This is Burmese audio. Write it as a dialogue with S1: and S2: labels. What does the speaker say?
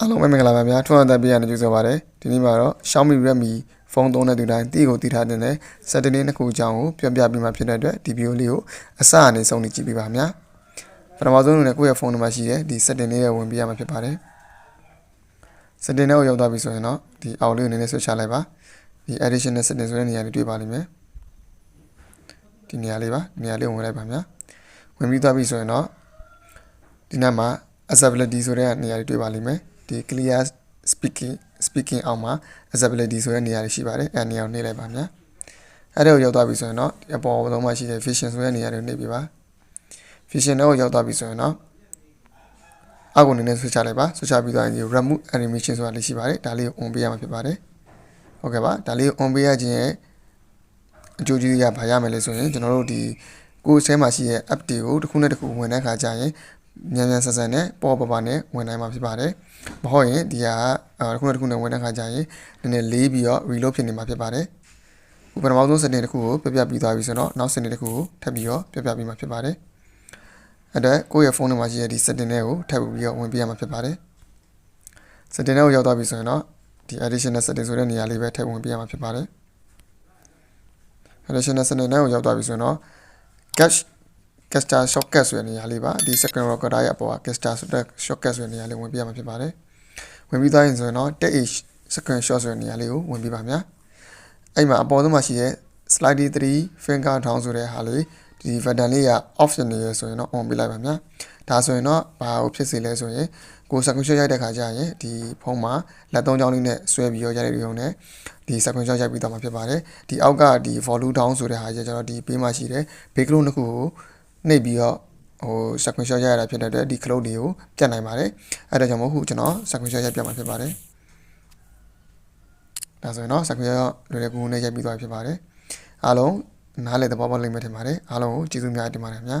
S1: အားလုံးပဲမင်္ဂလာပါဗျာထွန်းအသက်ပေးရနေကြဆိုပါရစေဒီနေ့မှာတော့ Xiaomi Redmi ဖုန်းသုံးတဲ့သူတိုင်းတီးကိုတီးထားတဲ့စက်တနေ့နှစ်ခုအကြောင်းကိုပြောပြပေးမှာဖြစ်တဲ့အတွက်ဒီဗီဒီယိုလေးကိုအစအနေဆုံးနေကြည့်ပေးပါများပထမဆုံးအနေနဲ့ကိုယ့်ရဲ့ဖုန်းနံပါတ်ရှိတဲ့ဒီ setting လေးကိုဝင်ပြရမှာဖြစ်ပါတယ် setting လေးကိုရောက်သွားပြီဆိုရင်တော့ဒီအောက်လေးကိုနည်းနည်းဆွဲချလိုက်ပါဒီ additional setting ဆိုတဲ့နေရာလေးတွေ့ပါလိမ့်မယ်ဒီနေရာလေးပါနေရာလေးကိုဝင်လိုက်ပါများဝင်ပြီးသွားပြီဆိုရင်တော့ဒီနောက်မှာ accessibility ဆိုတဲ့နေရာလေးတွေ့ပါလိမ့်မယ် ဒီ clear speaking speaking အောက်မှာ accessibility ဆိုတဲ့နေရာလေးရှိပါတယ်အဲနေရာကိုနှိပ်လိုက်ပါများအဲ့ဒါကိုရောက်သွားပြီဆိုရင်တော့ဒီအပေါ်ဆုံးမှာရှိတဲ့ vision ဆိုတဲ့နေရာလေးကိုနှိပ်ပြပါ vision တော့ရောက်သွားပြီဆိုရင်တော့အောက်ကိုနည်းနည်းဆွဲချလိုက်ပါဆွဲချပြီးသွားရင်ဒီ remove animation ဆိုတာလေးရှိပါတယ်ဒါလေးကို on ပေးရမှာဖြစ်ပါတယ်ဟုတ်ကဲ့ပါဒါလေးကို on ပေးရခြင်းရဲ့အကျိုးကျေးဇူးရဘာရမယ်လဲဆိုရင်ကျွန်တော်တို့ဒီကိုယ်ဆဲမှာရှိတဲ့ app တွေကိုတစ်ခုနဲ့တစ်ခုဝင်တဲ့အခါကျရင် မြန်မြန်ဆန်ဆန်နဲ့ပေါ်ပပနဲ့ဝင်နိုင်မှာဖြစ်ပါတယ်။မဟုတ်ရင်ဒီဟာတစ်ခုနဲ့တစ်ခုနဲ့ဝင်တဲ့အခါကျရင်နည်းနည်းလေးပြီးတော့ reload ဖြစ်နေမှာဖြစ်ပါတယ်။ခုပထမဆုံး setting တစ်ခုကိုပြပြပြီးသွားပြီဆိုတော့နောက် setting တစ်ခုကိုထပ်ပြီးတော့ပြပြပြီးမှာဖြစ်ပါတယ်။အဲ့တော့ကိုယ့်ရဲ့ဖုန်းထဲမှာရှိတဲ့ဒီ setting တွေကိုထပ်ပြီးတော့ဝင်ပြရမှာဖြစ်ပါတယ်။ setting တွေကိုရောက်သွားပြီဆိုရင်တော့ဒီ additional setting ဆိုတဲ့နေရာလေးပဲထပ်ဝင်ပြရမှာဖြစ်ပါတယ်။ additional setting တွေကိုရောက်သွားပြီဆိုရင်တော့ cache caster shortcut ဆိုတဲ့နေရာလေးပါဒီ second recorder ရဲ့အပေါ်က caster ဆိုတဲ့ shortcut ဆိုတဲ့နေရာလေးဝင်ပြရမှာဖြစ်ပါတယ်ဝင်ပြီးသားရင်ဆိုရင်တော့ take a second shot ဆိုတဲ့နေရာလေးကိုဝင်ပြပါများအဲ့မှာအပေါ်ဆုံးမှာရှိတဲ့ slide 3 finger down ဆိုတဲ့ဟာလေးဒီ button လေးက off နေရဆိုရင်တော့ on ပြလိုက်ပါများဒါဆိုရင်တော့ဘာကိုဖြစ်စေလဲဆိုရင်ကို second shot ရိုက်တဲ့ခါကျရင်ဒီဖုန်းမှာလက်သုံးချောင်းလေးနဲ့ဆွဲပြီးတော့ရိုက်တဲ့ရုံနဲ့ဒီ second shot ရိုက်ပြီးတော့မှာဖြစ်ပါတယ်ဒီအောက်ကဒီ volume down ဆိုတဲ့ဟာကျတော့ဒီဘေးမှာရှိတဲ့ဘေးကလုံးတစ်ခုကို နှိပ်ပြီးတော့ဟို second shot ရိုက်ရတာဖြစ်တဲ့အတွက်ဒီ cloud တွေကိုပြတ်နိုင်ပါတယ်အဲ့ဒါကြောင့်မို့ခုကျွန်တော် second shot ရိုက်ပြမှာဖြစ်ပါတယ်ဒါဆိုရင်တော့ second shot လွယ်လွယ်ကူကူနဲ့ရိုက်ပြီးသွားပြီဖြစ်ပါတယ်အားလုံးနားလည်သဘောပေါက်လိမ့်မယ်ထင်ပါတယ်အားလုံးကိုကျေးဇူးများတင်ပါတယ်ခင်ဗျာ